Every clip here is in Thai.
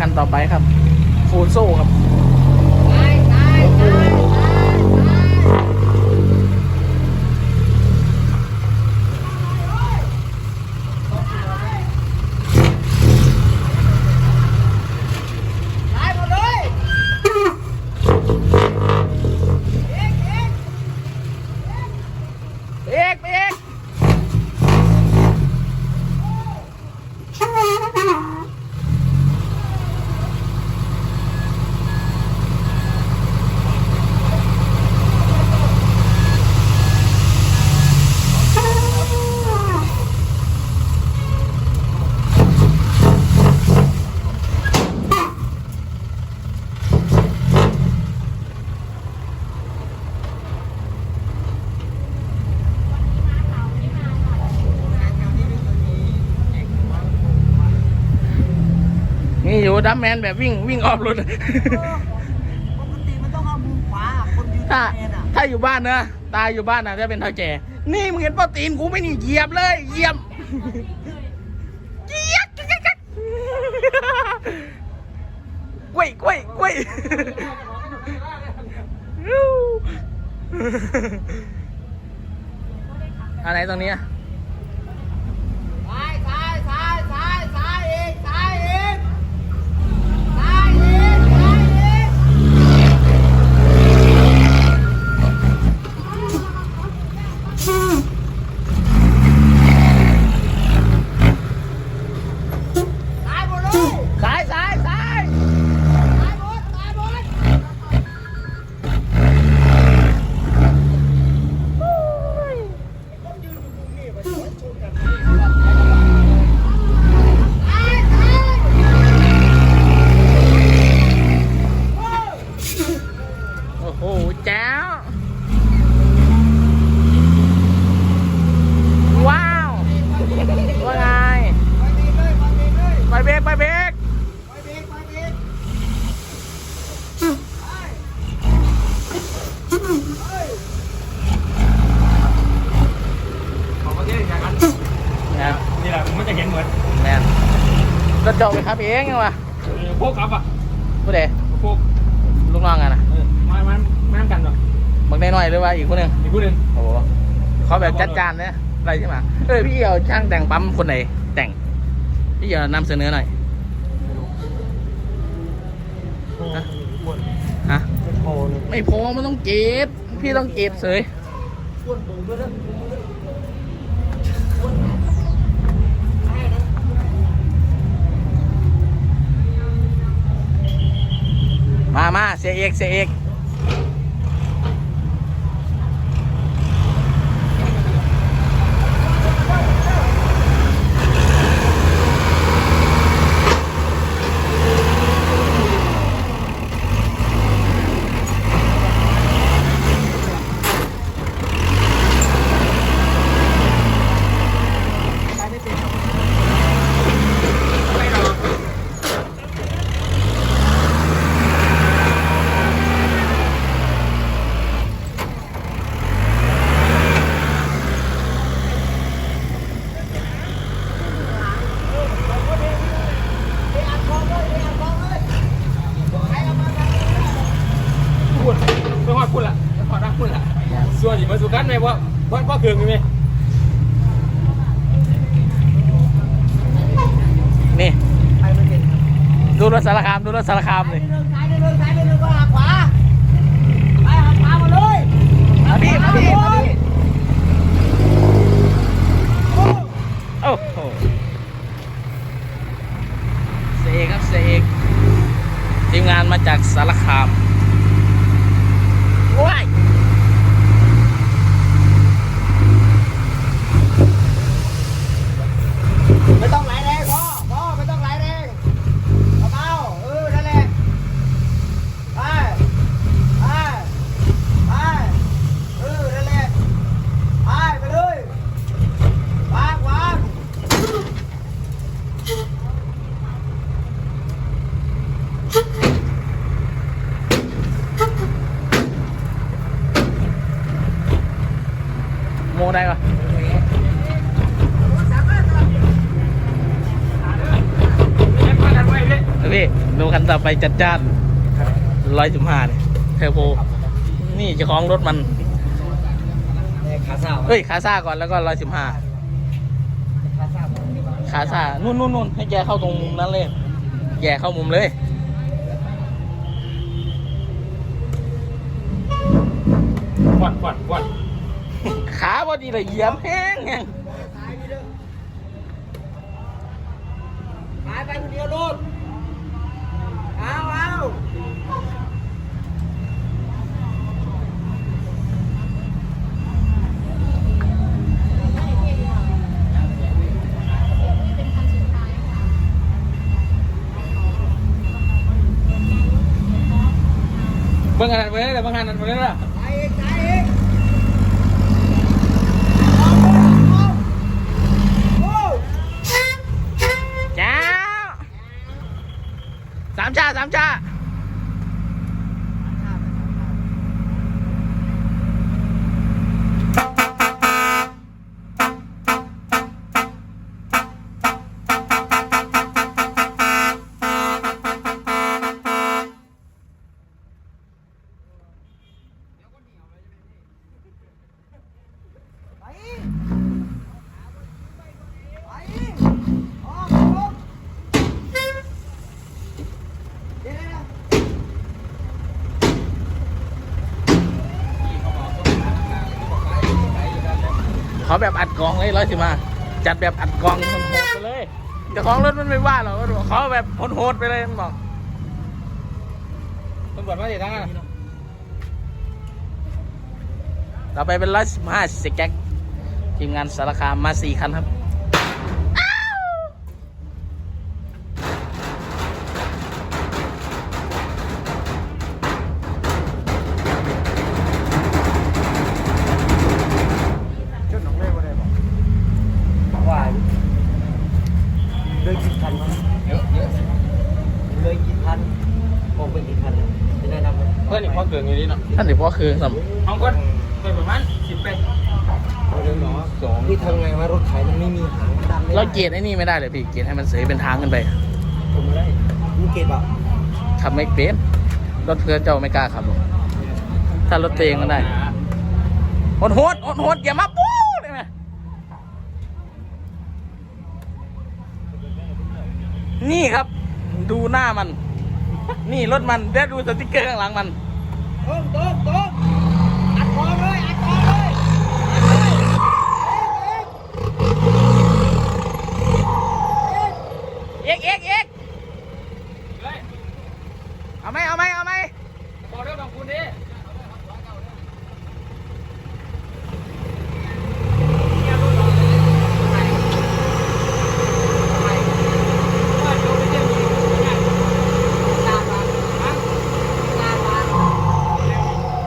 คันต่อไปครับฟูโซ่ครับ เอกเอก นี่อยู่ดัมแมนแบบวิ่งวิ่งออฟรถปกติมันต้องเอามุมขวาคนยืนถ้าแทนอะถ้าอยู่บ้านนะตายอยู่บ้านนะถ้าเป็นเท่าแก่ นี่มึงเห็นเป้าตีนกูไม่นี่เหยียบเลยเหยียบเหยียบกกกกล้วยกล้วยกล้วยอะไรตรงนี้อะ เองยังวะเออพวกครับอะผู้ใดพวกลูกน้องกันนะเออมามามาทำกันเหรอบักได้น้อยหรือว่าอีกคนหนึ่งอีกผู้หนึ่งโอ้โหเขาแบบจัดจานเนี่ยอะไรใช่ไหมเออพี่เอาช่างแต่งปั๊มคนไหนแต่งพี่เอานำเสนอหน่อยฮะฮะโอ้ยไม่พอมันต้องเก็บพี่ต้องเก็บเสย อ้วนเบิ่งด้วยนะ มามาเสียเอกเสียเอก พูดไม่ว่าพูดละไม่พอได้พูดละ ส่วนอีกมาสู่กันไหมว่าว่าว่าเคืองไหมนี่ไปไม่เป็นดูรถสารคามดูรถสารคามเลยซ้ายนิดนึงซ้ายนิดนึงก็หักขวาไปหักขวามาเลยมาพี่มาพี่ หักขว มาพี่ เลย โอ้โหเสกครับเสกทีมงานมาจากสารคามว้าย ไม่ต้องไหลแรงพ่อพ่อไม่ต้องไหลแรงเบาๆเออนั่นแหละไปไปไปเออนั่นแหละไปไปเลยวางวาง พี่ดูคัน ต่อไปจัดจ้านร้อยสิบห้าเนี่ยเทอร์โบนี่เจ้าของรถมันขาสาวเฮ้ยคาซ่าก่อนแล้วก็ร้อยสิบห้าขาสาวคาซ่านู่นนู่นนู่นให้แกเข้าตรงมุมนั้นเลยแกเข้ามุมเลยควันควันควันขาพอดีเลยเหยียบแห้งแห้งหายไปคนเดียวลูกเอาเอา เบิ่งขนไปเบิ่งได้เบิ่งขนาดเบิ่งได้ละไปอีกไปอีกโอ้จ้าสามชาสามชา แบบอัดกองเลยร้อยสิมาจัดแบบอัดกองโหดไปเลยจะของรถมันไม่ว่าหรอกมันขอแบบโหดไปเลยมันบอกตำรวจมาเดี๋ยวทั้งนั้นต่อไปเป็นร้อยสิบห้าสิแก๊กทีมงานสารคามมาสี่คันครับ อยู่นี่เนาะท่านถือว่าคือสำห้องก็ไปประมาณสิบเป็ดเรื่องหนอสองที่ทำไงว่ารถไถมันไม่มีหางดำไม่ได้เราเกียร์ไอ้นี่ไม่ได้เลยพี่เกียร์ให้มันเสยเป็นทางขึ้นไปผมไม่ได้มึงเกตป่ะขับไม่เป็นรถเพื่อนเจ้าไม่กล้าขับหรอกถ้ารถตัวเองก็ได้โหดโหดโหดโหดอย่ามาปู๊เลยไหมนี่ครับ ดูหน้ามัน นี่รถมันเดี๋ยวดูสติ๊กเกอร์ข้างหลังมัน ตรงตรงตรงอัดคอเลยอัดคอเลย เอ็กเอ็กเอ็ก เฮ้ย เอาไหมเอาไหมเอาไหม บอกเรื่องของคุณดิ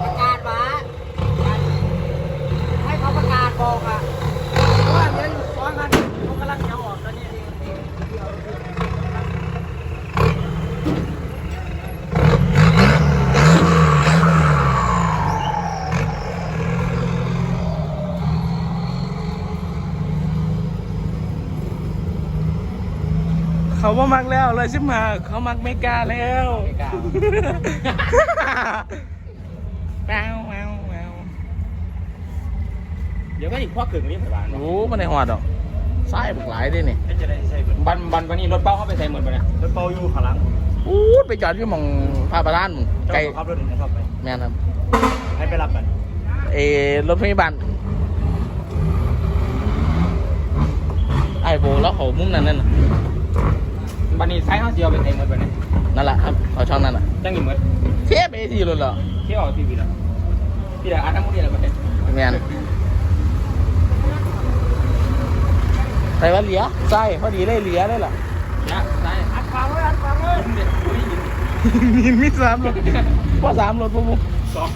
ประกาศมาให้เขาประกาศบอกอะว่าเดี๋ยวอยู่ซ้อนกันเขากำลังจะออกแล้วเนี่ย เขาว่ามักแล้วเลยใช่ไหมเขามักไม่กล้าแล้วไม่กล้าแปวแปวแปวเดี๋ยวก็อีกพ่อเกินนี้ผ่านโอ้มันในหอดหรอกไส้บุกหลายด้วยนี่จะได้ใช่เหมือนบันบันวันนี้รถเป้าเข้าไปใส่หมดไปเนี่ยรถเปาอยู่ข้างหลังอู้ดไปจอดที่หมองพาประดานมึงไกลเจ้าขับรถถึงนะครับไปแม่นครับให้ไปรับกันเออรถพยาบาลไอ้โบแล้วเขามุมนั้นนั่นน่ะ บันนี้ใช้ห้าเจียวไปใส่หมดไปเนี่ยนั่นแหละครับเขาช่องนั่นน่ะตั้งกี่หมดเทปเอทีรถเหรอเที่ยวทีวีแล้วพี่ดาอาร์ตทั้งหมดนี่แหละประเทศแม่นใส่ว่าเหลียใส่พอดีได้เหลียได้ล่ะนะใช่อัดฟังเลยอัดฟังเลยเด็ดคุยยินมีมีสามรถว่าสามรถปุ๊บสอง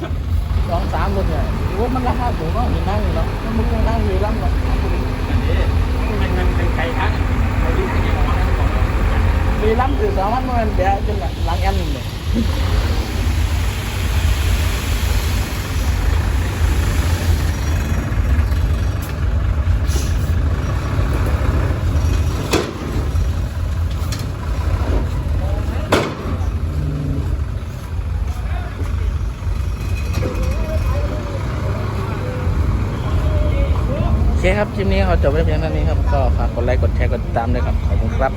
สองสามรถเนี่ยว่ามันราคาสูงเนาะเห็นนั่งอยู่เนาะมันมึงยังนั่งอยู่ล่ำเนาะอันนี้มันมันเป็นไก่ทั้งไก่ที่ไก่ของมันของ มีล้ำถือสองพันมันเดี๋ยวจะหลังแอมหองเลยคครับคลิปนี้เขาจบไว้เพียงเท่านี้ครับ ก็ฝากกดไลค์ กดแชร์ กดติดตามด้วยครับ ขอบคุณครับ